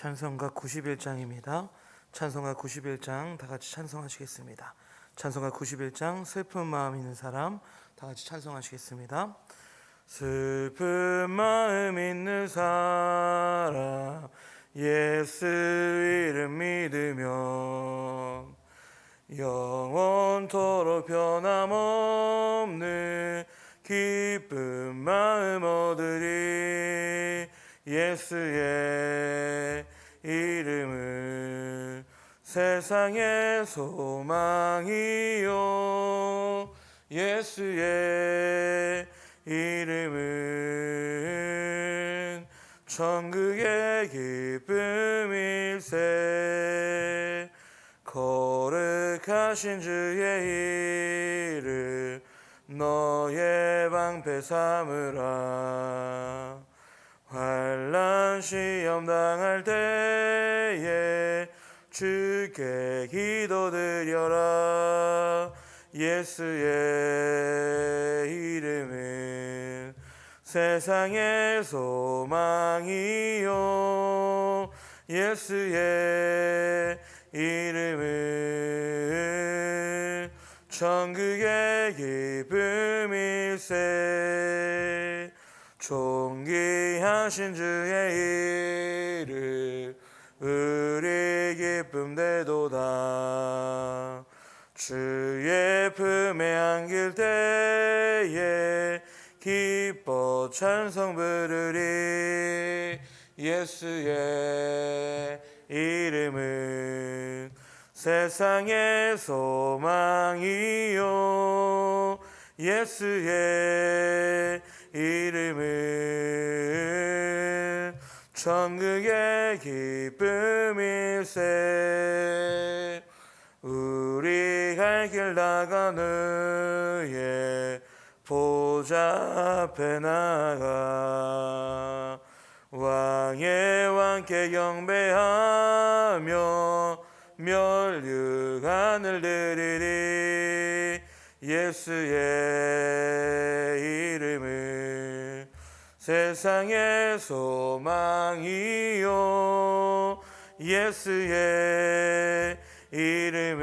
찬송가 91장입니다. 찬송가 91장 다 같이 찬송하시겠습니다. 찬송가 91장 슬픈 마음 있는 사람 다 같이 찬송하시겠습니다. 슬픈 마음 있는 사람 예수 이름 믿으며 영원토록 변함없는 기쁜 마음 얻으리 예수의 이름을 세상의 소망이요. 예수의 이름은 천국의 기쁨일세. 거룩하신 주의 이름 너의 방패 삼으라 환란 시험 당할 때에 주께 기도드려라. 예수의 이름은 세상의 소망이요. 예수의 이름은 천국의 기쁨일세 존귀하신 주의 이름 우리 기쁨 되도다. 주의 품에 안길 때에 기뻐 찬송 부르리. 예수의 이름은 세상의 소망이요. 예수의 천국의 기쁨일세. 우리 갈 길 나가는 보좌 앞에 나가. 왕의 왕께 경배하며 멸류관을 드리리. 예수의 세상의 소망이요. 예수의 이름은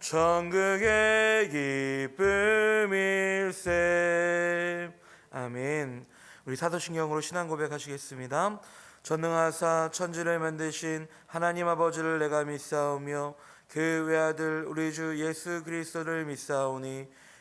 천국의 기쁨일세. 아멘. 우리 사도신경으로 신앙 고백하시겠습니다. 전능하사 천지를 만드신 하나님 아버지를 내가 믿사오며 그 외아들 우리 주 예수 그리스도를 믿사오니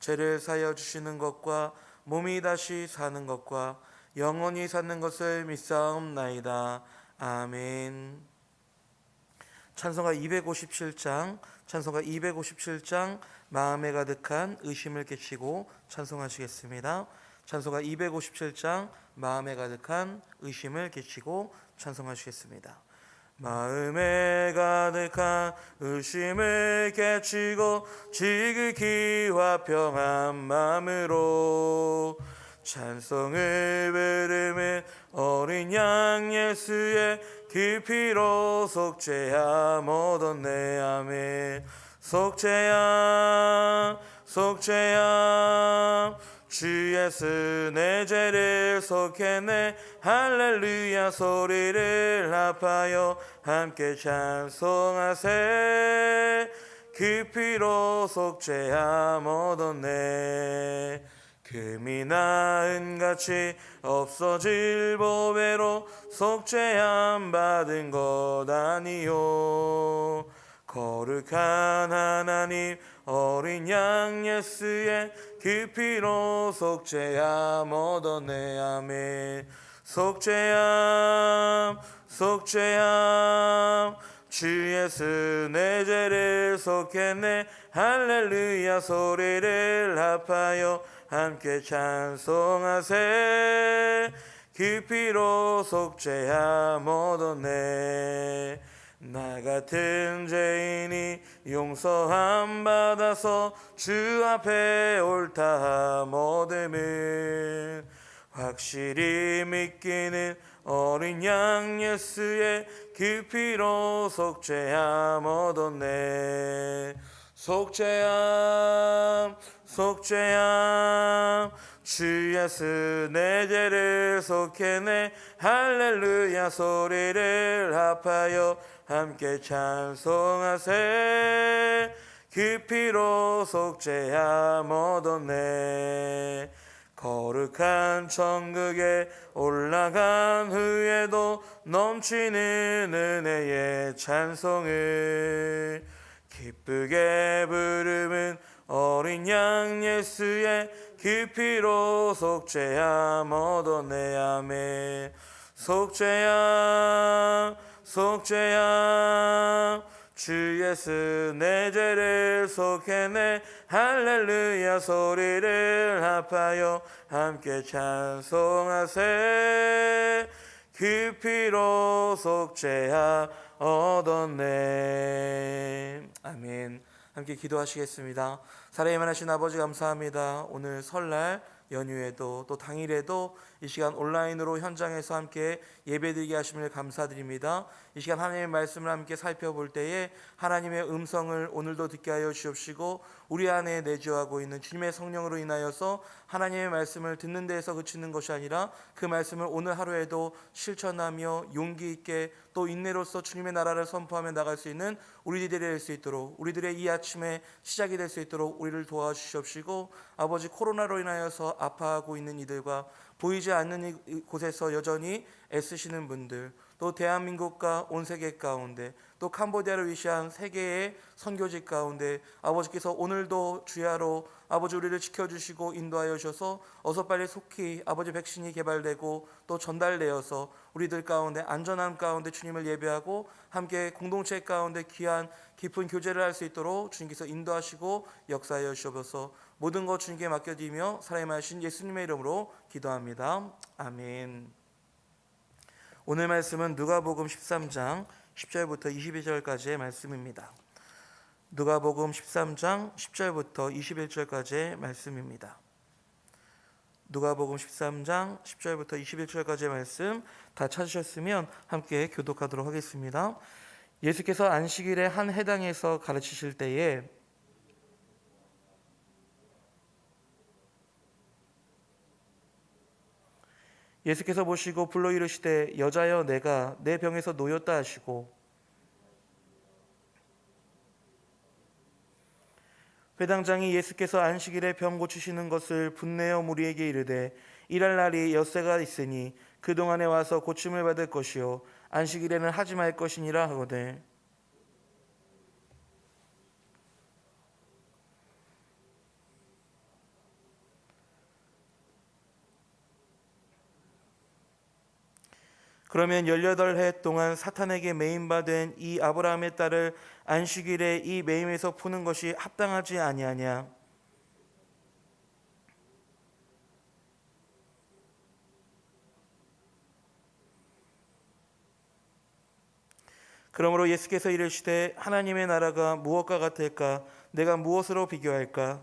죄를 사여 주시는 것과 몸이 다시 사는 것과 영원히 사는 것을 믿사옵나이다. 아멘. 찬송가 257장, 찬송가 257장 마음에 가득한 의심을 깨치고 찬송하시겠습니다. 찬송가 257장 마음에 가득한 의심을 깨치고 찬송하시겠습니다. 마음에 가득한 의심을 깨치고 지극히와 평한 마음으로 찬송을 부르면 어린 양 예수의 깊이로 속죄함 얻었네. 아멘. 속죄함 속죄함. 주 예수 내 죄를 속했네. 할렐루야 소리를 합하여 함께 찬송하세. 깊이로 속죄함 얻었네. 금이 나 은 같이 없어질 보배로 속죄함 받은 것 아니요. 거룩한 하나님 어린 양 예수의 깊이로 속죄함 얻었네. 아멘. 속죄함 속죄함. 주 예수 내 죄를 속했네. 할렐루야 소리를 합하여 함께 찬송하세. 깊이로 속죄함 얻었네. 나 같은 죄인이 용서함 받아서 주 앞에 옳다함 얻음을 확실히 믿기는 어린 양 예수의 깊이로 속죄함 얻었네. 속죄함 속죄함. 주 예수 내 죄를 속해내 할렐루야 소리를 합하여 함께 찬송하세. 깊이로 속죄함 얻었네 거룩한 천국에 올라간 후에도 넘치는 은혜의 찬송을 기쁘게 부르는 어린 양 예수의 깊이로 속죄함 아멘 속죄함 속죄함 주 예수 내 죄를 속해내 할렐루야 소리를 합하여 함께 찬송하세. 깊이로 속죄하 얻었네. 아멘. 함께 기도하시겠습니다. 사랑이 많으신 아버지 감사합니다. 오늘 설날 연휴에도 또 당일에도 이 시간 온라인으로 현장에서 함께 예배드리게 하심을 감사드립니다. 이 시간 하나님의 말씀을 함께 살펴볼 때에 하나님의 음성을 오늘도 듣게 하여 주옵시고 우리 안에 내주하고 있는 주님의 성령으로 인하여서 하나님의 말씀을 듣는 데에서 그치는 것이 아니라 그 말씀을 오늘 하루에도 실천하며 용기 있게 또 인내로서 주님의 나라를 선포하며 나갈 수 있는 우리들이 될 수 있도록 우리들의 이 아침에 시작이 될 수 있도록 우리를 도와주시옵시고 아버지 코로나로 인하여서 아파하고 있는 이들과 보이지 않는 이- 곳에서 여전히 애쓰시는 분들 또 대한민국과 온 세계 가운데 또 캄보디아를 위시한 세계의 선교직 가운데 아버지께서 오늘도 주야로 아버지 우리를 지켜주시고 인도하여 주셔서 어서 빨리 속히 아버지 백신이 개발되고 또 전달되어서 우리들 가운데 안전함 가운데 주님을 예배하고 함께 공동체 가운데 귀한 깊은 교제를 할 수 있도록 주님께서 인도하시고 역사하여 주셔서 모든 것 주님께 맡겨드리며 사랑하신 예수님의 이름으로 기도합니다. 아멘. 오늘 말씀은 누가복음 13장 10절부터 22절까지의 말씀입니다. 누가복음 13장 10절부터 21절까지의 말씀입니다. 누가복음 13장 10절부터 21절까지의 말씀 다 찾으셨으면 함께 교독하도록 하겠습니다. 예수께서 안식일에 한 해당에서 가르치실 때에 예수께서 보시고 불러 이르시되 여자여 내가 내 병에서 놓였다 하시고. 회당장이 예수께서 안식일에 병 고치시는 것을 분내어 무리에게 이르되 일할 날이 엿새가 있으니 그 동안에 와서 고침을 받을 것이요 안식일에는 하지 말 것이니라 하거든 그러면 18해 동안 사탄에게 매임받은 이 아브라함의 딸을 안식일에 이 매임에서 푸는 것이 합당하지 아니하냐? 그러므로 예수께서 이르시되 하나님의 나라가 무엇과 같을까? 내가 무엇으로 비교할까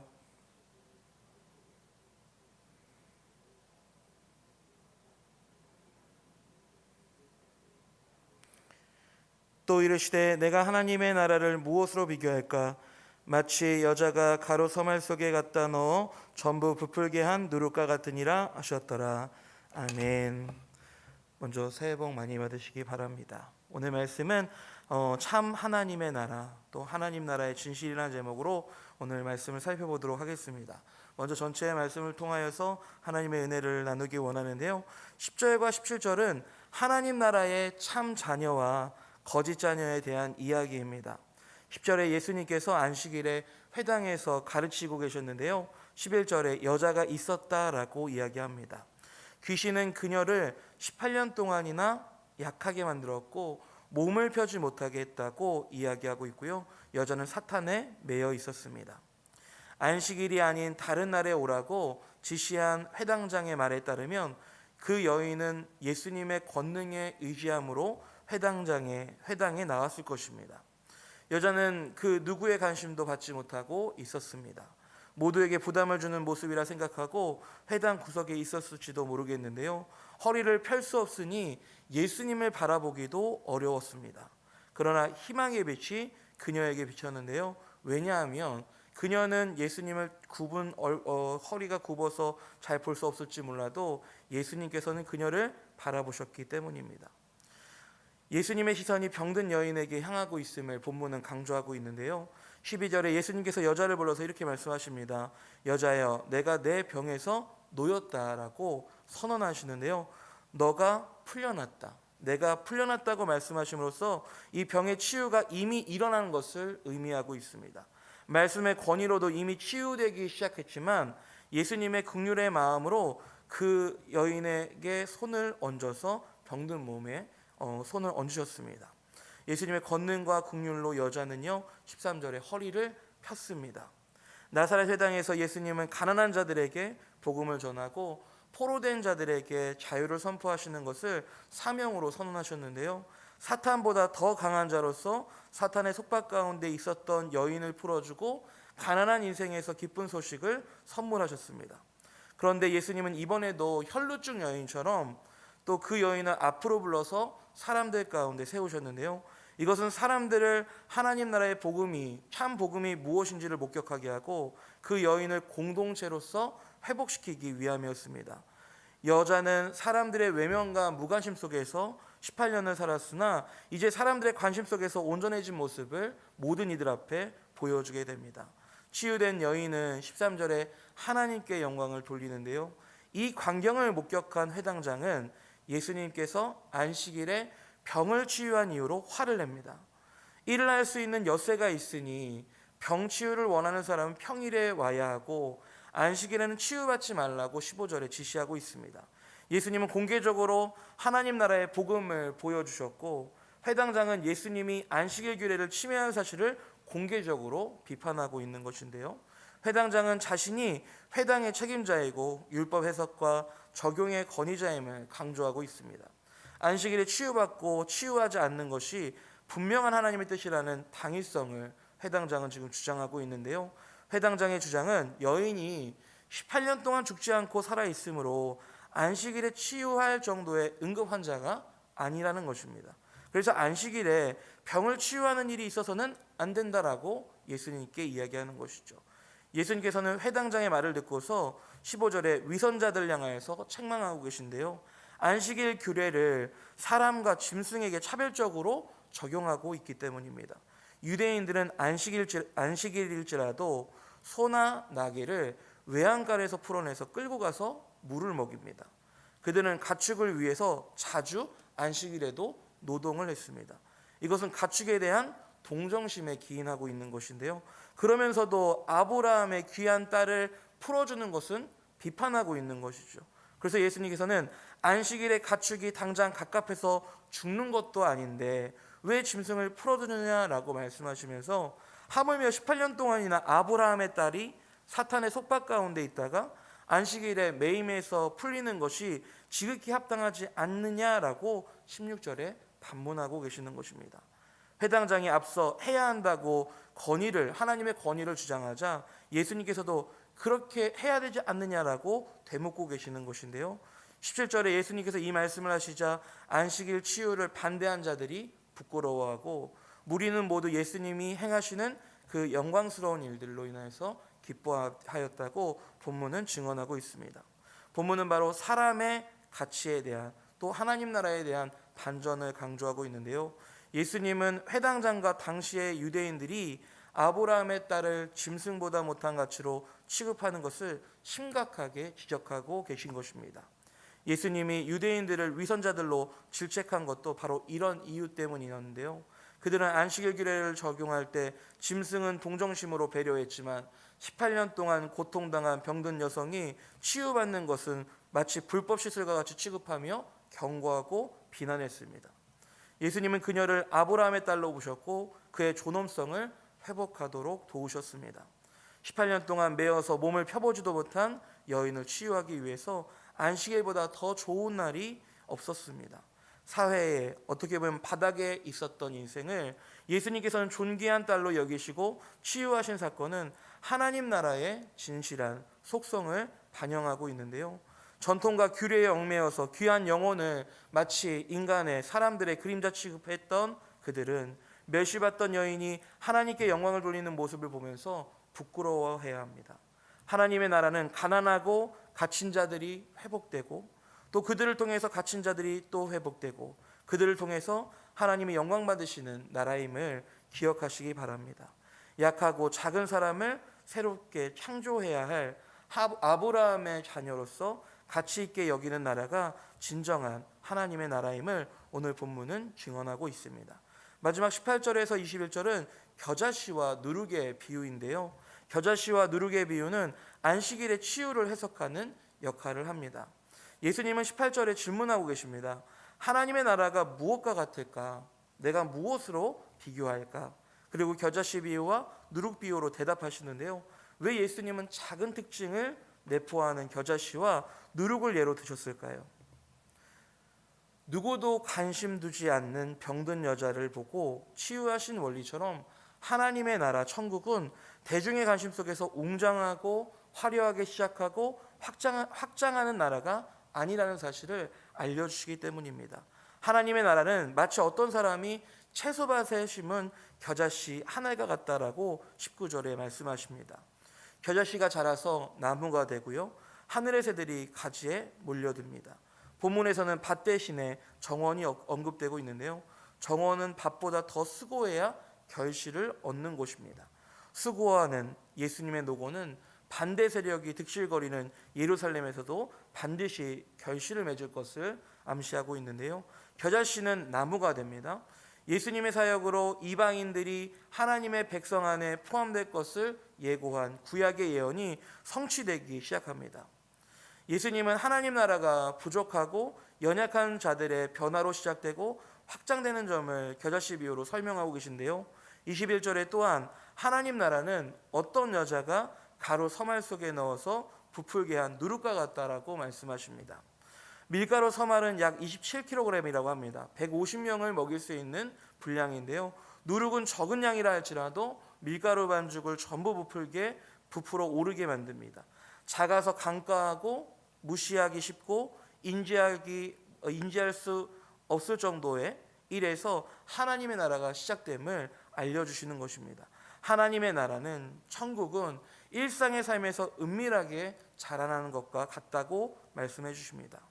또 이르시되 내가 하나님의 나라를 무엇으로 비교할까? 마치 여자가 가로 서말 속에 갖다 넣어 전부 부풀게 한 누룩과 같으니라 하셨더라. 아멘. 먼저 새해 복 많이 받으시기 바랍니다. 오늘 말씀은 어, 참 하나님의 나라 또 하나님 나라의 진실이라는 제목으로 오늘 말씀을 살펴보도록 하겠습니다. 먼저 전체의 말씀을 통하여서 하나님의 은혜를 나누기 원하는데요. 10절과 17절은 하나님 나라의 참 자녀와 거짓 자녀에 대한 이야기입니다. 10절에 예수님께서 안식일에 회당에서 가르치고 계셨는데요. 11절에 여자가 있었다라고 이야기합니다. 귀신은 그녀를 18년 동안이나 약하게 만들었고 몸을 펴지 못하게 했다고 이야기하고 있고요. 여자는 사탄에 매여 있었습니다. 안식일이 아닌 다른 날에 오라고 지시한 회당장의 말에 따르면 그 여인은 예수님의 권능에 의지함으로 회당장에 회당에 나왔을 것입니다. 여자는 그 누구의 관심도 받지 못하고 있었습니다. 모두에게 부담을 주는 모습이라 생각하고 회당 구석에 있었을지도 모르겠는데요. 허리를 펼 수 없으니 예수님을 바라보기도 어려웠습니다. 그러나 희망의 빛이 그녀에게 비쳤는데요. 왜냐하면 그녀는 예수님을 굽은 얼- 어, 허리가 굽어서 잘 볼 수 없을지 몰라도 예수님께서는 그녀를 바라보셨기 때문입니다. 예수님의 시선이 병든 여인에게 향하고 있음을 본문은 강조하고 있는데요. 12절에 예수님께서 여자를 불러서 이렇게 말씀하십니다. 여자여, 내가 내 병에서 놓였다라고 선언하시는데요. 너가 풀려났다. 내가 풀려났다고 말씀하심으로써 이 병의 치유가 이미 일어난 것을 의미하고 있습니다. 말씀의 권위로도 이미 치유되기 시작했지만 예수님의 극률의 마음으로 그 여인에게 손을 얹어서 병든 몸에 어, 손을 얹으셨습니다. 예수님의 권능과 국률로 여자는요 13절에 허리를 폈습니다. 나사렛 회당에서 예수님은 가난한 자들에게 복음을 전하고 포로된 자들에게 자유를 선포하시는 것을 사명으로 선언하셨는데요. 사탄보다 더 강한 자로서 사탄의 속박 가운데 있었던 여인을 풀어주고 가난한 인생에서 기쁜 소식을 선물하셨습니다. 그런데 예수님은 이번에도 혈루증 여인처럼 또 그 여인을 앞으로 불러서 사람들 가운데 세우셨는데요. 이것은 사람들을 하나님 나라의 복음이 참 복음이 무엇인지를 목격하게 하고 그 여인을 공동체로서 회복시키기 위함이었습니다. 여자는 사람들의 외면과 무관심 속에서 18년을 살았으나 이제 사람들의 관심 속에서 온전해진 모습을 모든 이들 앞에 보여주게 됩니다. 치유된 여인은 13절에 하나님께 영광을 돌리는데요. 이 광경을 목격한 회당장은 예수님께서 안식일에 병을 치유한 이유로 화를 냅니다. 일을 할 수 있는 여세가 있으니 병 치유를 원하는 사람은 평일에 와야 하고 안식일에는 치유받지 말라고 15절에 지시하고 있습니다. 예수님은 공개적으로 하나님 나라의 복음을 보여주셨고 회당장은 예수님이 안식일 규례를 침해한 사실을 공개적으로 비판하고 있는 것인데요. 회당장은 자신이 회당의 책임자이고 율법 해석과 적용의 권위자임을 강조하고 있습니다. 안식일에 치유받고 치유하지 않는 것이 분명한 하나님의 뜻이라는 당위성을 회당장은 지금 주장하고 있는데요. 회당장의 주장은 여인이 18년 동안 죽지 않고 살아 있으므로 안식일에 치유할 정도의 응급 환자가 아니라는 것입니다. 그래서 안식일에 병을 치유하는 일이 있어서는 안 된다라고 예수님께 이야기하는 것이죠. 예수님께서는 회당장의 말을 듣고서 15절에 위선자들 향하여서 책망하고 계신데요. 안식일 규례를 사람과 짐승에게 차별적으로 적용하고 있기 때문입니다. 유대인들은 안식일지, 안식일일지라도 소나 나귀를 외양간에서 풀어내서 끌고 가서 물을 먹입니다. 그들은 가축을 위해서 자주 안식일에도 노동을 했습니다. 이것은 가축에 대한 동정심에 기인하고 있는 것인데요. 그러면서도 아브라함의 귀한 딸을 풀어주는 것은 비판하고 있는 것이죠. 그래서 예수님께서는 안식일에 가축이 당장 갑갑해서 죽는 것도 아닌데 왜 짐승을 풀어주느냐라고 말씀하시면서 하물며 18년 동안이나 아브라함의 딸이 사탄의 속박 가운데 있다가 안식일에 매임에서 풀리는 것이 지극히 합당하지 않느냐라고 16절에 반문하고 계시는 것입니다. 회당장이 앞서 해야 한다고 권위를 하나님의 권위를 주장하자 예수님께서도 그렇게 해야 되지 않느냐라고 되묻고 계시는 것인데요. 17절에 예수님께서 이 말씀을 하시자 안식일 치유를 반대한 자들이 부끄러워하고 무리는 모두 예수님이 행하시는 그 영광스러운 일들로 인해서 기뻐하였다고 본문은 증언하고 있습니다. 본문은 바로 사람의 가치에 대한 또 하나님 나라에 대한 반전을 강조하고 있는데요. 예수님은 회당장과 당시의 유대인들이 아브라함의 딸을 짐승보다 못한 가치로 취급하는 것을 심각하게 지적하고 계신 것입니다. 예수님이 유대인들을 위선자들로 질책한 것도 바로 이런 이유 때문이었는데요. 그들은 안식일 규례를 적용할 때 짐승은 동정심으로 배려했지만 18년 동안 고통당한 병든 여성이 치유받는 것은 마치 불법 시설과 같이 취급하며 경고하고 비난했습니다. 예수님은 그녀를 아브라함의 딸로 보셨고 그의 존엄성을 회복하도록 도우셨습니다. 18년 동안 매어서 몸을 펴보지도 못한 여인을 치유하기 위해서 안식일보다 더 좋은 날이 없었습니다. 사회에 어떻게 보면 바닥에 있었던 인생을 예수님께서는 존귀한 딸로 여기시고 치유하신 사건은 하나님 나라의 진실한 속성을 반영하고 있는데요. 전통과 규례에 얽매여서 귀한 영혼을 마치 인간의 사람들의 그림자 취급했던 그들은 멸시받던 여인이 하나님께 영광을 돌리는 모습을 보면서 부끄러워해야 합니다. 하나님의 나라는 가난하고 갇힌 자들이 회복되고 또 그들을 통해서 갇힌 자들이 또 회복되고 그들을 통해서 하나님의 영광 받으시는 나라임을 기억하시기 바랍니다. 약하고 작은 사람을 새롭게 창조해야 할 하- 아브라함의 자녀로서 가치 있게 여기는 나라가 진정한 하나님의 나라임을 오늘 본문은 증언하고 있습니다. 마지막 18절에서 21절은 겨자씨와 누룩의 비유인데요. 겨자씨와 누룩의 비유는 안식일의 치유를 해석하는 역할을 합니다. 예수님은 18절에 질문하고 계십니다. 하나님의 나라가 무엇과 같을까? 내가 무엇으로 비교할까? 그리고 겨자씨 비유와 누룩 비유로 대답하시는데요. 왜 예수님은 작은 특징을 내포하는 겨자씨와 누룩을 예로 드셨을까요? 누구도 관심 두지 않는 병든 여자를 보고 치유하신 원리처럼 하나님의 나라 천국은 대중의 관심 속에서 웅장하고 화려하게 시작하고 확장, 확장하는 나라가 아니라는 사실을 알려주시기 때문입니다. 하나님의 나라는 마치 어떤 사람이 채소밭에 심은 겨자씨 하나가 같다라고 19절에 말씀하십니다. 겨자씨가 자라서 나무가 되고요. 하늘의 새들이 가지에 몰려듭니다. 본문에서는 밭 대신에 정원이 어- 언급되고 있는데요. 정원은 밭보다 더 수고해야 결실을 얻는 곳입니다. 수고하는 예수님의 노고는 반대 세력이 득실거리는 예루살렘에서도 반드시 결실을 맺을 것을 암시하고 있는데요. 겨자씨는 나무가 됩니다. 예수님의 사역으로 이방인들이 하나님의 백성 안에 포함될 것을 예고한 구약의 예언이 성취되기 시작합니다. 예수님은 하나님 나라가 부족하고 연약한 자들의 변화로 시작되고 확장되는 점을 겨자씨 비유로 설명하고 계신데요. 21절에 또한 하나님 나라는 어떤 여자가 가루 서말 속에 넣어서 부풀게 한 누룩과 같다라고 말씀하십니다. 밀가루 서말은 약 27kg이라고 합니다. 150명을 먹일 수 있는 분량인데요. 누룩은 적은 양이라 할지라도 밀가루 반죽을 전부 부풀게 부풀어 오르게 만듭니다. 작아서 강가하고 무시하기 쉽고 인지하기 어, 인지할 수 없을 정도의 일에서 하나님의 나라가 시작됨을 알려주시는 것입니다. 하나님의 나라는 천국은 일상의 삶에서 은밀하게 자라나는 것과 같다고 말씀해 주십니다.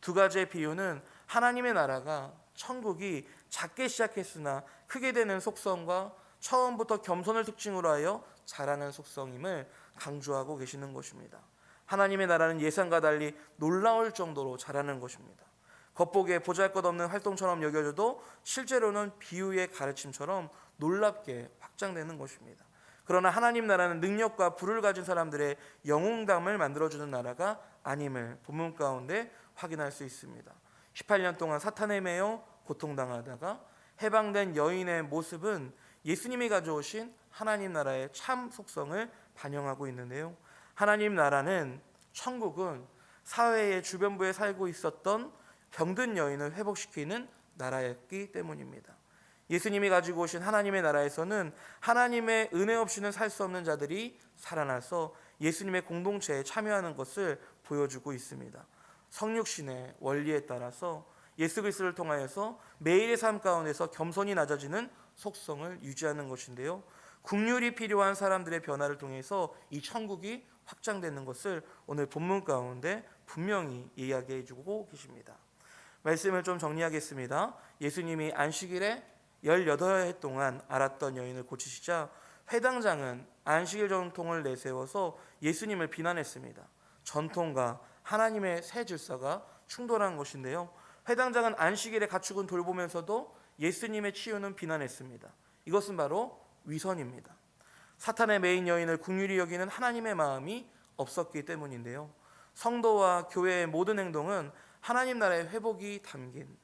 두 가지의 비유는 하나님의 나라가 천국이 작게 시작했으나 크게 되는 속성과 처음부터 겸손을 특징으로 하여 자라는 속성임을 강조하고 계시는 것입니다. 하나님의 나라는 예상과 달리 놀라울 정도로 자라는 것입니다. 겉보기에 보잘것없는 활동처럼 여겨져도 실제로는 비유의 가르침처럼 놀랍게 확장되는 것입니다. 그러나 하나님 나라는 능력과 불을 가진 사람들의 영웅담을 만들어주는 나라가 아님을 본문 가운데 확인할 수 있습니다. 18년 동안 사탄에 매여 고통당하다가 해방된 여인의 모습은 예수님이 가져오신 하나님 나라의 참 속성을 반영하고 있는데요. 하나님 나라는 천국은 사회의 주변부에 살고 있었던 병든 여인을 회복시키는 나라였기 때문입니다. 예수님이 가지고 오신 하나님의 나라에서는 하나님의 은혜 없이는 살 수 없는 자들이 살아나서 예수님의 공동체에 참여하는 것을 보여주고 있습니다. 성육신의 원리에 따라서 예수 그리스도를 통하여서 매일의 삶 가운데서 겸손히 낮아지는 속성을 유지하는 것인데요. 국률이 필요한 사람들의 변화를 통해서 이 천국이 확장되는 것을 오늘 본문 가운데 분명히 이야기해 주고 계십니다. 말씀을 좀 정리하겠습니다. 예수님이 안식일에 18해 동안 알았던 여인을 고치시자 회당장은 안식일 전통을 내세워서 예수님을 비난했습니다. 전통과 하나님의 새 질서가 충돌한 것인데요. 회당장은 안식일에 가축은 돌보면서도 예수님의 치유는 비난했습니다. 이것은 바로 위선입니다. 사탄의 메인 여인을 국률이 여기는 하나님의 마음이 없었기 때문인데요. 성도와 교회의 모든 행동은 하나님 나라의 회복이 담긴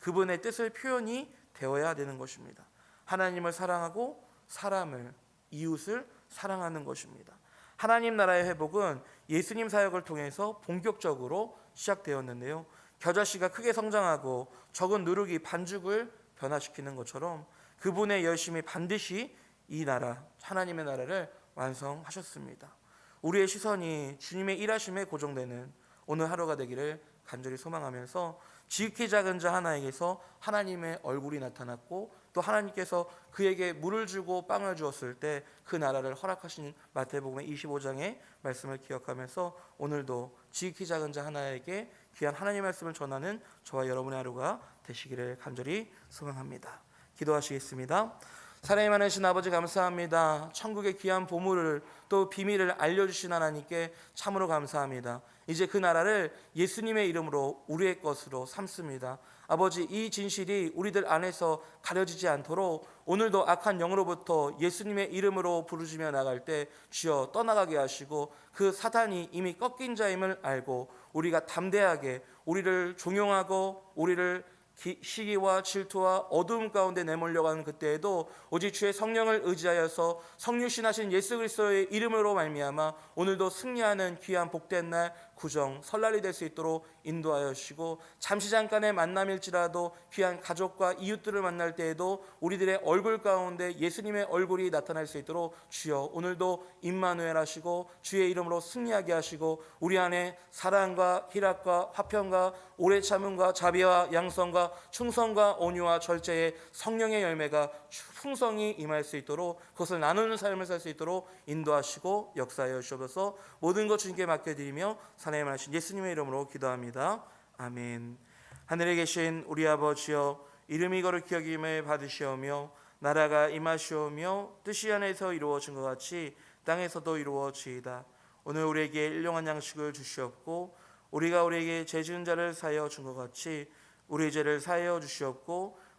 그분의 뜻을 표현이 되어야 되는 것입니다. 하나님을 사랑하고 사람을 이웃을 사랑하는 것입니다. 하나님 나라의 회복은 예수님 사역을 통해서 본격적으로 시작되었는데요. 겨자씨가 크게 성장하고 적은 누룩이 반죽을 변화시키는 것처럼 그분의 열심이 반드시 이 나라 하나님의 나라를 완성하셨습니다. 우리의 시선이 주님의 일하심에 고정되는 오늘 하루가 되기를 간절히 소망하면서 지극히 작은 자 하나에게서 하나님의 얼굴이 나타났고 또 하나님께서 그에게 물을 주고 빵을 주었을 때 그 나라를 허락하신 마태복음 25장의 말씀을 기억하면서 오늘도 지극히 작은 자 하나에게 귀한 하나님의 말씀을 전하는 저와 여러분의 하루가 되시기를 간절히 소망합니다. 기도하시겠습니다. 사랑이 많으신 아버지 감사합니다. 천국의 귀한 보물을 또 비밀을 알려주신 하나님께 참으로 감사합니다. 이제 그 나라를 예수님의 이름으로 우리의 것으로 삼습니다. 아버지 이 진실이 우리들 안에서 가려지지 않도록 오늘도 악한 영으로부터 예수님의 이름으로 부르짖며 나갈 때 주여 떠나가게 하시고 그 사단이 이미 꺾인 자임을 알고 우리가 담대하게 우리를 종용하고 우리를 기- 시기와 질투와 어두움 가운데 내몰려가는 그때에도 오직 주의 성령을 의지하여서 성육신하신 예수 그리스도의 이름으로 말미암아 오늘도 승리하는 귀한 복된 날 구정 설날이 될 수 있도록 인도하여 주시고 잠시 잠깐의 만남일지라도 귀한 가족과 이웃들을 만날 때에도 우리들의 얼굴 가운데 예수님의 얼굴이 나타날 수 있도록 주여 오늘도 임마누엘 하시고 주의 이름으로 승리하게 하시고 우리 안에 사랑과 희락과 화평과 오래 참음과 자비와 양성과 충성과 온유와 절제의 성령의 열매가 풍성히 임할 수 있도록 그것을 나누는 삶을 살 수 있도록 인도하시고 역사하여 주옵소서. 모든 것 주님께 맡겨드리며 사나님 하신 예수님의 이름으로 기도합니다. 아멘. 하늘에 계신 우리 아버지여 이름이 거룩 기억임을 받으시오며 나라가 임하시오며 뜻이 안에서 이루어진 것 같이 땅에서도 이루어지이다. 오늘 우리에게 일용한 양식을 주시옵고 우리가 우리에게 죄 지은 자를 사하여 준 것 같이 우리 죄를 사하여 주시옵고